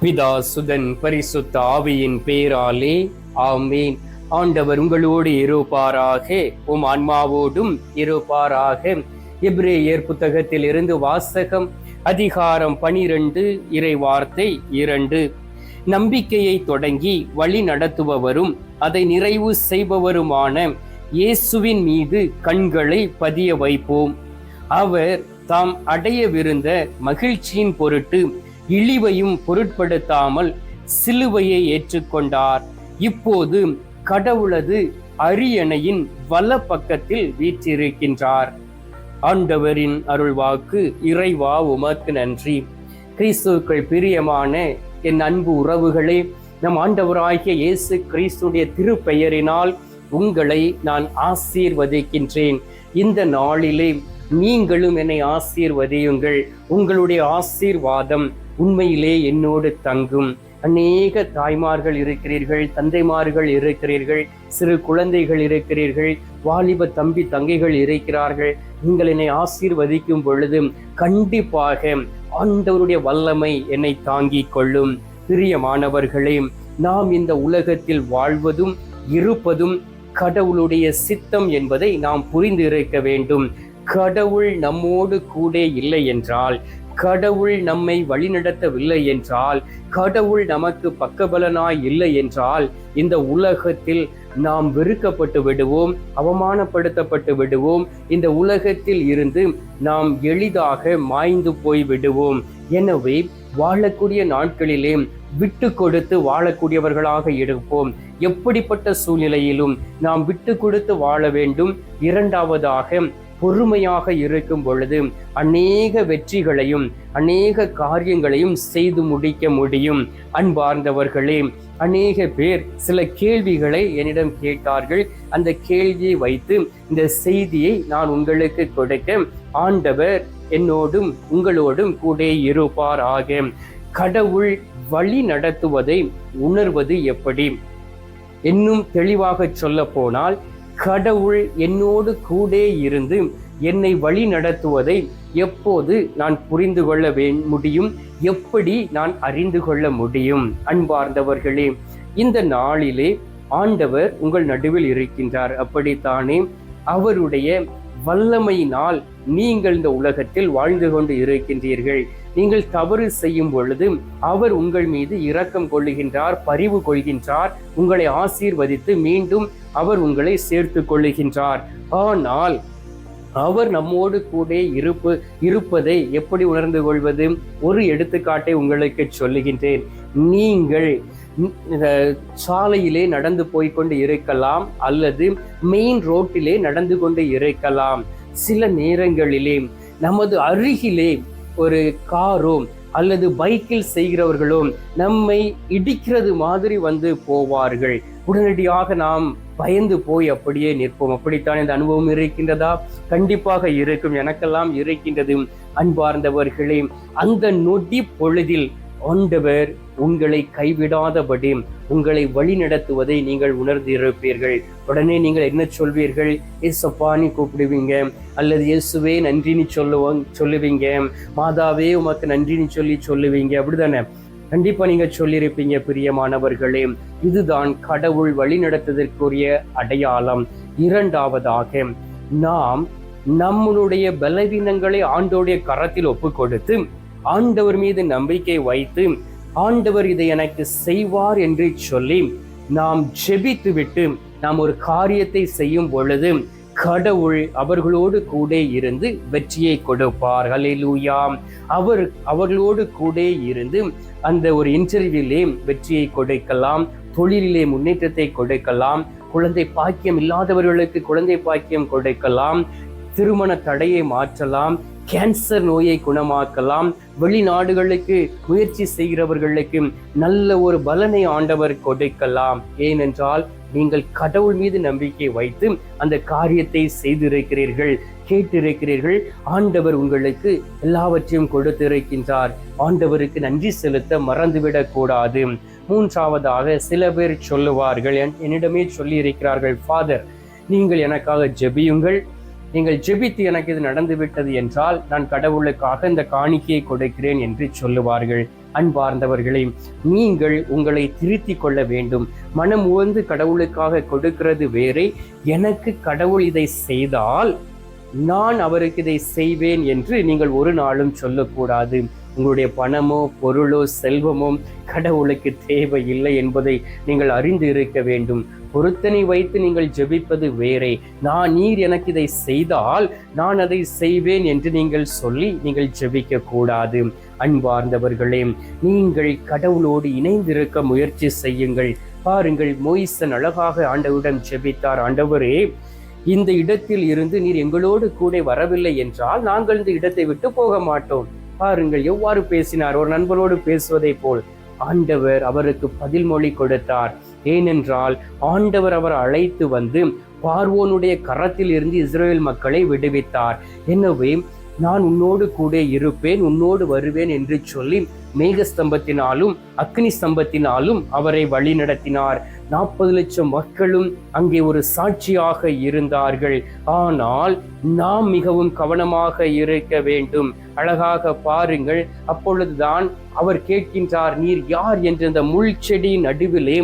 பிதா சுதன் பரிசுத்த ஆவியின் பேராலே ஆமீன். ஆண்டவர் உங்களோடு இருப்பாராக. உம் ஆன்மாவோடும் இருப்பாராக. எப்ரேயர் புத்தகத்தில் இருந்து வாசகம் அதிகாரம் பனிரெண்டு இறை வார்த்தை இரண்டு. நம்பிக்கையை தொடங்கி வழி நடத்துபவரும் அதை நிறைவு செய்பவருமான இயேசுவின் மீது கண்களை பதிய வைப்போம். அவர் தாம் அடையவிருந்த மகிழ்ச்சியின் பொருட்டு இழிவையும் பொருட்படுத்தாமல் சிலுவையை ஏற்றுக்கொண்டார். இப்போது கடவுளது அரியணையின் வல பக்கத்தில் வீற்றிருக்கின்றார். ஆண்டவரின் அருள்வாக்கு இறைவா உமக்கு நன்றி. கிறிஸ்துக்கள் பிரியமான என் அன்பு உறவுகளே நம் ஆண்டவராகிய இயேசு கிறிஸ்துடைய திருப்பெயரினால் உங்களை நான் ஆசீர்வதிக்கின்றேன். இந்த நாளிலே நீங்களும் என்னை ஆசீர்வதியுங்கள். உங்களுடைய ஆசீர்வாதம் உண்மையிலே என்னோடு தங்கும். அநேக தாய்மார்கள் இருக்கிறீர்கள் தந்தைமார்கள் இருக்கிறீர்கள் சிறு குழந்தைகள் இருக்கிறீர்கள் வாலிப தம்பி தங்கைகள் இருக்கிறார்கள். நீங்கள் என்னை ஆசீர்வதிக்கும் பொழுது கண்டிப்பாக ஆண்டவருடைய வல்லமை என்னை தாங்கிக் கொள்ளும். பிரியமானவர்களே நாம் இந்த உலகத்தில் வாழ்வதும் இருப்பதும் கடவுளுடைய சித்தம் என்பதை நாம் புரிந்து இருக்க வேண்டும். கடவுள் நம்மோடு கூட இல்லை என்றால் கடவுள் நம்மை வழிநடத்தவில்லை என்றால் கடவுள் நமக்கு பக்கபலனாய் இல்லை என்றால் இந்த உலகத்தில் நாம் வெறுக்கப்பட்டு விடுவோம் அவமானப்படுத்தப்பட்டு விடுவோம். இந்த உலகத்தில் இருந்து நாம் எளிதாக மாய்ந்து போய் விடுவோம். எனவே வாழக்கூடிய நாட்களிலே விட்டு கொடுத்து வாழக்கூடியவர்களாக இருப்போம். எப்படிப்பட்ட சூழ்நிலையிலும் நாம் விட்டு கொடுத்து வாழ வேண்டும். இரண்டாவதாக பொறுமையாக இருக்கும் பொழுது அநேக வெற்றிகளையும் அநேக காரியங்களையும் செய்து முடிக்க முடியும். அன்பார்ந்தவர்களே அநேக பேர் சில கேள்விகளை என்னிடம் கேட்டார்கள். அந்த கேள்வியை வைத்து இந்த செய்தியை நான் உங்களுக்கு கொடுக்க ஆண்டவர் என்னோடும் உங்களோடும் கூட இருப்பார் ஆக கடவுள் வழி நடத்துவதை உணர்வது எப்படி? இன்னும் தெளிவாக சொல்ல போனால் கடவுள் என்னோடு கூட இருந்து என்னை வழி நடத்துவதை எப்போது நான் புரிந்து கொள்ள முடியும்? எப்படி நான் அறிந்து கொள்ள முடியும்? அன்பார்ந்தவர்களே இந்த நாளிலே ஆண்டவர் உங்கள் நடுவில் இருக்கின்றார். அப்படித்தானே? அவருடைய வல்லமையினால் நீங்கள் இந்த உலகத்தில் வாழ்ந்து கொண்டு இருக்கின்றீர்கள். நீங்கள் தவறு செய்யும் பொழுது அவர் உங்கள் மீது இரக்கம் கொள்ளுகின்றார் பரிவு கொள்கின்றார் உங்களை ஆசீர்வதித்து மீண்டும் அவர் உங்களை சேர்த்து கொள்ளுகின்றார். ஆனால் அவர் நம்மோடு கூட இருப்பு இருப்பதை எப்படி உணர்ந்து கொள்வது? ஒரு எடுத்துக்காட்டை உங்களுக்கு சொல்லுகின்றேன். நீங்கள் சாலையிலே நடந்து போய்கொண்டு இருக்கலாம் அல்லது மெயின் ரோட்டிலே நடந்து கொண்டு இருக்கலாம். சில நேரங்களிலே நமது அருகிலே ஒரு காரோ அல்லது பைக்கில் செய்கிறவர்களும் நம்மை இடிக்கிறது மாதிரி வந்து போவார்கள். உடனடியாக நாம் பயந்து போய் அப்படியே நிற்போம். அப்படித்தான் இந்த அனுபவம் இருக்கின்றதா? கண்டிப்பாக இருக்கும். எனக்கெல்லாம் இருக்கின்றது. அன்பார்ந்தவர்களே அந்த நொடி பொழுதில் ஆண்டவர் உங்களை கைவிடாதபடி உங்களை வழி நடத்துவதை நீங்கள் உணர்ந்திருப்பீர்கள். உடனே நீங்கள் என்ன சொல்வீர்கள்? ஏசப்பான்னு கூப்பிடுவீங்க. அல்லது இயேசுவே நன்றின்னு சொல்லுவோம் சொல்லுவீங்க. மாதாவே உமக்கு நன்றின்னு சொல்லி சொல்லுவீங்க. அப்படிதானே? கண்டிப்பா நீங்க சொல்லியிருப்பீங்க பிரியமானவர்களே. இதுதான் கடவுள் வழி நடத்துவதற்குரிய அடையாளம். இரண்டாவதாக நாம் நம்மளுடைய பலவீனங்களை ஆண்டோடைய கரத்தில் ஒப்பு கொடுத்து ஆண்டவர் மீது நம்பிக்கை வைத்து ஆண்டவர் இதை எனக்கு செய்வார் என்று சொல்லி நாம் ஜெபித்து விட்டு நாம் ஒரு காரியத்தை செய்யும் பொழுது கடவுள் அவர்களோடு கூட இருந்து வெற்றியை கொடுப்பார். அவர் அவர்களோடு கூட இருந்து அந்த ஒரு இன்டர்வியூலே வெற்றியை கொடுக்கலாம் தொழிலிலே முன்னேற்றத்தை கொடுக்கலாம் குழந்தை பாக்கியம் இல்லாதவர்களுக்கு குழந்தை பாக்கியம் கொடுக்கலாம் திருமண தடையை மாற்றலாம் கேன்சர் நோயை குணமாக்கலாம். வெளிநாடுகளுக்கு முயற்சி செய்கிறவர்களுக்கு நல்ல ஒரு பலனை ஆண்டவர் கொடுக்கலாம். ஏனென்றால் நீங்கள் கடவுள் மீது நம்பிக்கை வைத்து அந்த காரியத்தை செய்திருக்கிறீர்கள் கேட்டிருக்கிறீர்கள். ஆண்டவர் உங்களுக்கு எல்லாவற்றையும் கொடுத்திருக்கின்றார். ஆண்டவருக்கு நன்றி செலுத்த மறந்துவிடக் கூடாது. மூன்றாவதாக சில பேர் சொல்லுவார்கள் என்னிடமே சொல்லி இருக்கிறார்கள் ஃபாதர் நீங்கள் எனக்காக ஜெபியுங்கள். நீங்கள் ஜெபித்து எனக்கு இது நடந்துவிட்டது என்றால் நான் கடவுளுக்காக இந்த காணிக்கையை கொடுக்கிறேன் என்று சொல்லுவார்கள். அன்பார்ந்தவர்களே நீங்கள் உங்களை திருத்திக் கொள்ள வேண்டும். மனம் உவந்து கடவுளுக்காக கொடுக்கிறது வேறே. எனக்கு கடவுள் இதை செய்தால் நான் அவருக்கு இதை செய்வேன் என்று நீங்கள் ஒரு நாளும் சொல்லக்கூடாது. உங்களுடைய பணமோ பொருளோ செல்வமோ கடவுளுக்கு தேவையில்லை என்பதை நீங்கள் அறிந்து இருக்க வேண்டும். பொருத்தனை வைத்து நீங்கள் ஜெபிப்பது வேறே. நான் நீர் எனக்கு இதை செய்தால் நான் அதை செய்வேன் என்று நீங்கள் சொல்லி நீங்கள் ஜெபிக்க கூடாது. அன்பார்ந்தவர்களே நீங்கள் கடவுளோடு இணைந்திருக்க முயற்சி செய்யுங்கள். பாருங்கள் மோயிசன் அழகாக ஆண்டவரிடம் ஜெபித்தார். ஆண்டவரே இந்த இடத்தில் இருந்து நீர் எங்களோடு கூட வரவில்லை என்றால் நாங்கள் இந்த இடத்தை விட்டு போக மாட்டோம். பாருங்கள் எவ்வாறு பேசினார்? ஒரு நண்பரோடு பேசுவதை போல். ஆண்டவர் அவருக்கு பதில் மொழி கொடுத்தார். ஏனென்றால் ஆண்டவர் அவர் அழைத்து வந்து பார்வோனுடைய கரத்தில் இருந்து இஸ்ரேல் மக்களை விடுவித்தார். எனவே நான் உன்னோடு கூட இருப்பேன் உன்னோடு வருவேன் என்று சொல்லி மேகஸ்தம்பத்தினாலும் அக்னி ஸ்தம்பத்தினாலும் அவரை வழி நடத்தினார் நாற்பது லட்சம் மக்களும் அங்கே ஒரு சாட்சியாக இருந்தார்கள். ஆனால் நாம் மிகவும் கவனமாக இருக்க வேண்டும். அழகாக பாருங்கள் அப்பொழுதுதான் அவர் கேட்கின்றார் நீர் யார்? என்ற இந்த முள் செடியின் நடுவிலே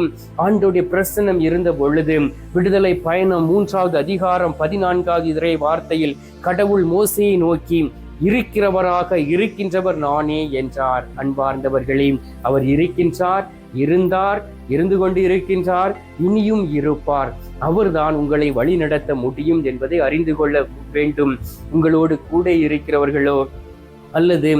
ஆண்டோடைய பிரசனம் இருந்த பொழுது விடுதலை பயணம் மூன்றாவது அதிகாரம் பதினான்காவது இறை வார்த்தையில் கடவுள் மோசையை நோக்கி இருக்கிறவராக இருக்கின்றவர் நானே என்றார். அன்பார்ந்தவர்களே அவர் இருக்கின்றார் இருந்தார் இருந்து கொண்டு இருக்கின்றார் இனியும் இருப்பார். அவர்தான் உங்களை வழி நடத்த முடியும் என்பதை அறிந்து கொள்ள வேண்டும். உங்களோடு கூட இருக்கிறவர்களோ அல்லது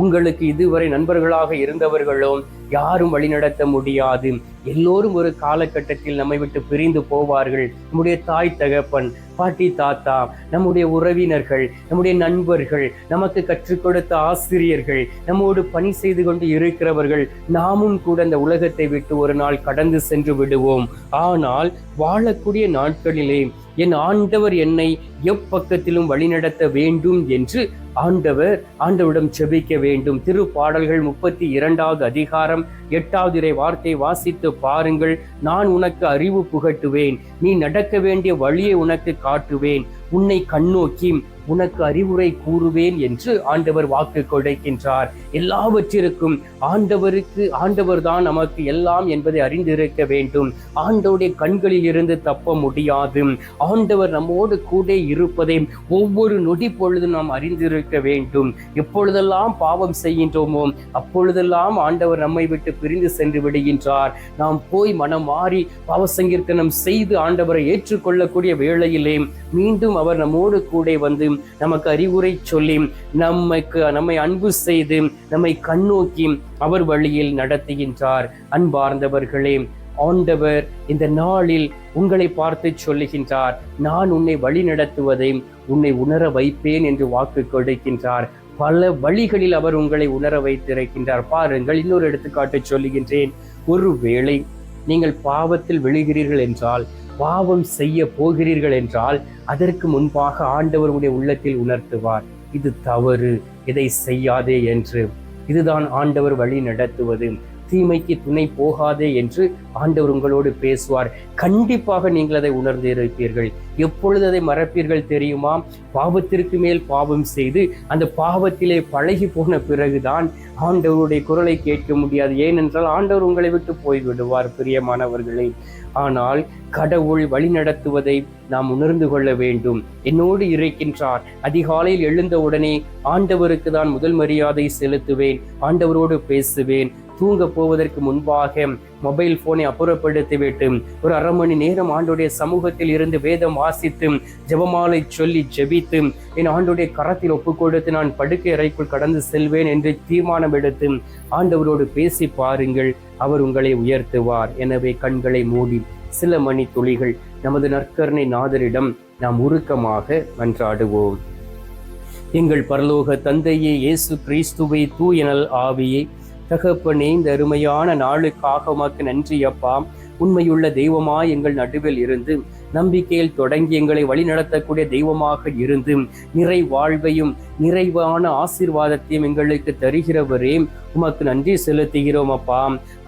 உங்களுக்கு இதுவரை நண்பர்களாக இருந்தவர்களோ யாரும் வழிநடத்த முடியாது. எல்லோரும் ஒரு காலகட்டத்தில் நம்மை விட்டு பிரிந்து போவார்கள். நம்முடைய தாய் தகப்பன் பாட்டி தாத்தா நம்முடைய உறவினர்கள் நம்முடைய நண்பர்கள் நமக்கு கற்றுக் கொடுத்த ஆசிரியர்கள் நம்மோடு பணி செய்து கொண்டு இருக்கிறவர்கள் நாமும் கூட இந்த உலகத்தை விட்டு ஒரு நாள் கடந்து சென்று விடுவோம். ஆனால் வாழக்கூடிய நாட்களிலே என் ஆண்டவர் என்னை எப்பக்கத்திலும் வழிநடத்த வேண்டும் என்று ஆண்டவர் ஆண்டவரிடம் செபிக்க வேண்டும். திருப்பாடல்கள் முப்பத்தி இரண்டாவது அதிகாரம் எட்டாவது இறை வார்த்தை வாசித்து பாருங்கள். நான் உனக்கு அறிவு புகட்டுவேன். நீ நடக்க வேண்டிய வழியை உனக்கு காட்டுவேன். உன்னை கண்ணோக்கி உனக்கு அறிவுரை கூறுவேன் என்று ஆண்டவர் வாக்கு கொடுக்கின்றார். எல்லாவற்றிற்கும் ஆண்டவருக்கு ஆண்டவர் தான் நமக்கு எல்லாம் என்பதை அறிந்திருக்க வேண்டும். ஆண்டவருடைய கண்களில் இருந்து தப்ப முடியாது. ஆண்டவர் நம்மோடு கூட இருப்பதை ஒவ்வொரு நொடி பொழுதும் நாம் அறிந்திருக்க வேண்டும். எப்பொழுதெல்லாம் பாவம் செய்கின்றோமோ அப்பொழுதெல்லாம் ஆண்டவர் நம்மை விட்டு பிரிந்து சென்று விடுகின்றார். நாம் போய் மனம் மாறி பாவ சங்கீர்த்தனம் செய்து ஆண்டவரை ஏற்றுக்கொள்ளக்கூடிய வேளையிலே மீண்டும் அவர் நம்மோடு கூட வந்து நமக்கு அறிவுரை சொல்லி நமக்கு நம்மை அன்பு செய்து நம்மை கண்ணோக்கி அவர் வழியில் நடத்துகின்றார். அன்பார்ந்தவர்களே ஆண்டவர் இந்த நாளில் உங்களை பார்த்து சொல்லுகின்றார். நான் உன்னை வழி நடத்துவதை உன்னை உணர வைப்பேன் என்று வாக்கு கொடுக்கின்றார். பல வழிகளில் அவர் உங்களை உணர வைத்திருக்கின்றார். பாருங்கள் இன்னொரு எடுத்துக்காட்டு சொல்லுகின்றேன். ஒருவேளை நீங்கள் பாவத்தில் விழுகிறீர்கள் என்றால் பாவம் செய்ய போகிறீர்கள் என்றால் அதற்கு முன்பாக ஆண்டவருடைய உள்ளத்தில் உணர்த்துவார். இது தவறு இதை செய்யாதே என்று. இதுதான் ஆண்டவர் வழி நடத்துவது. தீமைக்கு துணை போகாதே என்று ஆண்டவர் உங்களோடு பேசுவார். கண்டிப்பாக நீங்கள் அதை உணர்ந்து இருப்பீர்கள். எப்பொழுது அதை மறப்பீர்கள் தெரியுமா? பாவத்திற்கு மேல் பாவம் செய்து அந்த பாவத்திலே பழகி போன பிறகுதான் ஆண்டவருடைய குரலை கேட்க முடியாது. ஏனென்றால் ஆண்டவர் உங்களை விட்டு போய்விடுவார் பிரியமானவர்களே. ஆனால் கடவுள் வழி நடத்துவதை நாம் உணர்ந்து கொள்ள வேண்டும். என்னோடு இருக்கின்றார் அதிகாலையில் எழுந்தவுடனே ஆண்டவருக்கு தான் முதல் மரியாதை செலுத்துவேன். ஆண்டவரோடு பேசுவேன். தூங்க போவதற்கு முன்பாக மொபைல் போனை அப்புறப்படுத்திவிட்டு ஒரு அரை மணி நேரம் ஆண்டுடைய சமூகத்தில் இருந்து வேதம் வாசித்து ஜெபமாலை சொல்லி ஜெபித்து என் ஆண்டுடைய கரத்தில் ஒப்பு கொடுத்து நான் படுக்கை அறைக்குள் கடந்து செல்வேன் என்று தீர்மானம் எடுத்து ஆண்டவரோடு பேசி பாருங்கள் அவர் உங்களை உயர்த்துவார். எனவே கண்களை மூடி சில மணி துளிகள் நமது நற்கருணை நாதரிடம் நாம் உருக்கமாக மன்றாடுவோம். எங்கள் பரலோக தந்தையே இயேசு கிறிஸ்துவை தூயனல் ஆவியை தகப்பனே இந்த அருமையான நாளுக்காக உமக்கு நன்றி அப்பா. உண்மையுள்ள தெய்வமாய் எங்கள் நடுவில் இருந்து நம்பிக்கையில் தொடங்கி எங்களை வழிநடத்தக்கூடிய தெய்வமாக இருந்து நிறை வாழ்வையும் நிறைவான ஆசீர்வாதத்தையும் எங்களுக்கு தருகிறவரே உமக்கு நன்றி செலுத்துகிறோம் அப்பா.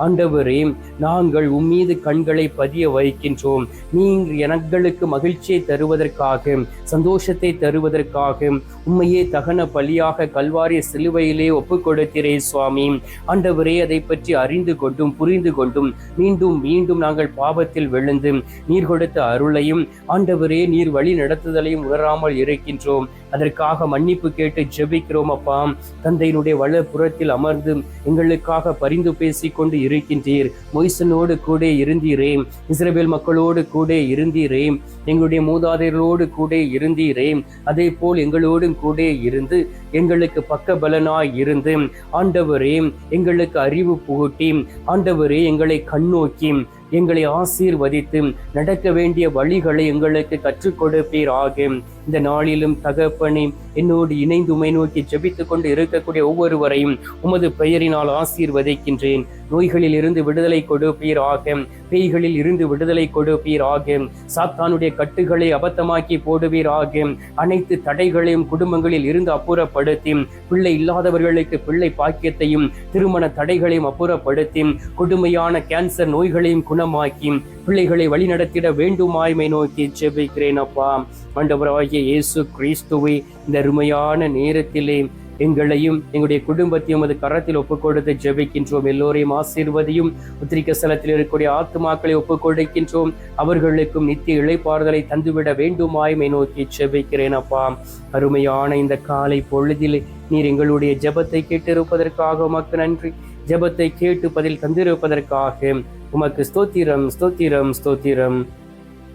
ஆண்டவரே நாங்கள் உம்மீது கண்களை பதிய வைக்கின்றோம். நீங்கள் எங்களுக்கு மகிழ்ச்சியை தருவதற்காக சந்தோஷத்தை தருவதற்காக உண்மையே தகன பலியாக கல்வாரிய சிலுவையிலே ஒப்பு கொடுக்கிறே சுவாமி. ஆண்டவரே அதை பற்றி அறிந்து கொண்டும் புரிந்து கொண்டும் மீண்டும் மீண்டும் நாங்கள் பாவத்தில் விழுந்து நீர் கொடுத்த அருளையும் ஆண்டவரே நீர் வழி நடத்துதலையும் உணராமல் இருக்கின்றோம். அதற்காக மன்னிப்பு கேட்டு ஜெபிக்கிறோம் அப்பா. தந்தையினுடைய வலப்புறத்தில் அமர்ந்து எங்களுக்காக பரிந்து பேசிக் கொண்டு இருக்கின்றீர். மொய்சனோடு கூட இருந்தீரே. இஸ்ரேல் மக்களோடு கூட இருந்தீரே. எங்களுடைய மூதாதையர்களோடு கூட இருந்தீரே. அதே போல் எங்களோடும் கூட இருந்து எங்களுக்கு பக்க பலனாய் இருந்து ஆண்டவரே எங்களுக்கு அறிவு புகட்டி ஆண்டவரே எங்களை கண்ணோக்கி எங்களை ஆசீர்வதித்து நடக்க வேண்டிய வழிகளை எங்களுக்கு கற்றுக் கொடுப்பீராக. இந்த நாளிலும் தகப்பனே என்னோடு இணைந்து உமை நோக்கி ஜெபித்துக் கொண்டு இருக்கக்கூடிய ஒவ்வொருவரையும் உமது பெயரினால் ஆசீர்வதிக்கின்றேன். நோய்களில் இருந்து விடுதலை கொடுப்பீராக பேய்களில் இருந்து விடுதலை கொடுப்பீராக சாத்தானுடைய கட்டுகளை அபத்தமாக்கி போடுவீர் ஆக அனைத்து தடைகளையும் குடும்பங்களில் இருந்து அப்புறப்படுத்தி பிள்ளை இல்லாதவர்களுக்கு பிள்ளை பாக்கியத்தையும் திருமண தடைகளையும் அப்புறப்படுத்தி கொடுமையான கேன்சர் நோய்களையும் குணமாக்கி பிள்ளைகளை வழிநடத்திட வேண்டுமாய்மை நோக்கி ஜெபிக்கிறேன் அப்பா. மண்டபராகிய இயேசு கிறிஸ்துவை இந்த அருமையான நேரத்திலே எங்களையும் எங்களுடைய குடும்பத்தையும் அது கரத்தில் ஒப்புக் கொடுத்து ஜெபிக்கின்றோம். எல்லோரையும் ஆசீர்வதியும் உத்திரிக்க ஸ்தலத்தில் இருக்கக்கூடிய ஆத்துமாக்களை ஒப்புக் கொடுக்கின்றோம் அவர்களுக்கும் நித்திய இழைப்பாறுதலை தந்துவிட வேண்டுமாய்மை நோக்கி ஜெபிக்கிறேன் அப்பா. அருமையான இந்த காலை பொழுதில் நீர் எங்களுடைய ஜெபத்தை கேட்டிருப்பதற்காக உமக்கு நன்றி. ஜெபத்தை கேட்டு பதில் தந்திருப்பதற்காக உமக்கு ஸ்தோத்திரம் ஸ்தோத்திரம் ஸ்தோத்திரம்.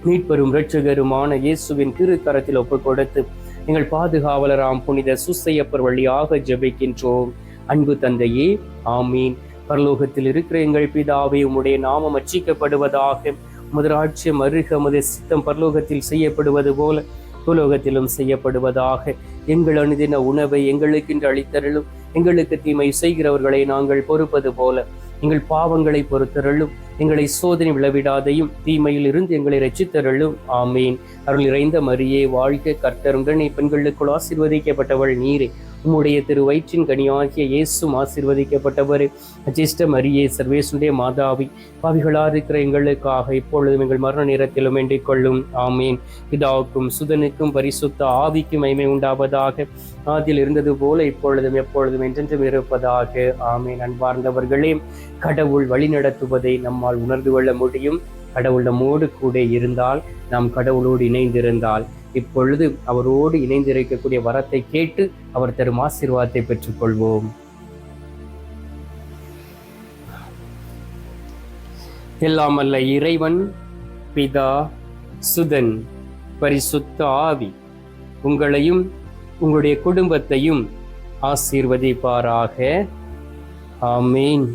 மீட்பெரும் ரட்சகருமான இயேசுவின் திருக்கரத்தில் ஒப்புக் கொடுத்து எங்கள் பாதுகாவலராம் புனித சுசையப்பர் வழியாக ஜெபிக்கின்றோம். அன்பு தந்தையே ஆமீன். பரலோகத்தில் இருக்கிற எங்கள் பிதாவே உம்முடைய நாமம் அச்சிக்கப்படுவதாக முதலாட்சியம் அருக முத சித்தம் பரலோகத்தில் செய்யப்படுவது போல புலோகத்திலும் செய்யப்படுவதாக எங்கள் அணுதின உணவை எங்களுக்கென்று அளித்தருளும் எங்களுக்கு தீமை செய்கிறவர்களை நாங்கள் பொறுப்பது போல எங்கள் பாவங்களை பொறுத்தருளும். எங்களை சோதனை விளவிடாதையும் தீமையில் இருந்து எங்களை ரச்சித்தருளும் ஆமீன். அருள் நிறைந்த மரியே வாழ்க கர்த்தருடன் பெண்களுக்குள் ஆசீர்வதிக்கப்பட்டவள் நீரே. உம்முடைய திரு வயிற்றின் கனியாகிய இயேசும் ஆசீர்வதிக்கப்பட்டவர். அஜிஷ்ட மரியே சர்வேசுடைய மாதாவி பாவிகளாக இருக்கிற எங்களுக்காக இப்பொழுதும் எங்கள் மரண நேரத்திலும் வேண்டிக் கொள்ளும். ஆமீன். பிதாவுக்கும் சுதனுக்கும் பரிசுத்த ஆவிக்கும் மைமை உண்டாவதாக. அதில் இருந்தது போல இப்பொழுதும் எப்பொழுதும் என்றென்றும் இருப்பதாக. ஆமீன். அன்பார்ந்தவர்களே கடவுள் வழிநடத்துவதை நம்மால் உணர்ந்து கொள்ள முடியும். கடவுள் நம்மோடு கூட இருந்தால் நாம் கடவுளோடு இணைந்திருந்தால் இப்பொழுது அவரோடு இணைந்திருக்கக்கூடிய வரத்தை கேட்டு அவர் தரும் ஆசீர்வாதத்தை பெற்றுக்கொள்வோம். எல்லாம் அல்ல இறைவன் பிதா சுதன் பரிசுத்த ஆவி உங்களையும் உங்களுடைய குடும்பத்தையும் ஆசீர்வதிப்பாராக. ஆமீன்.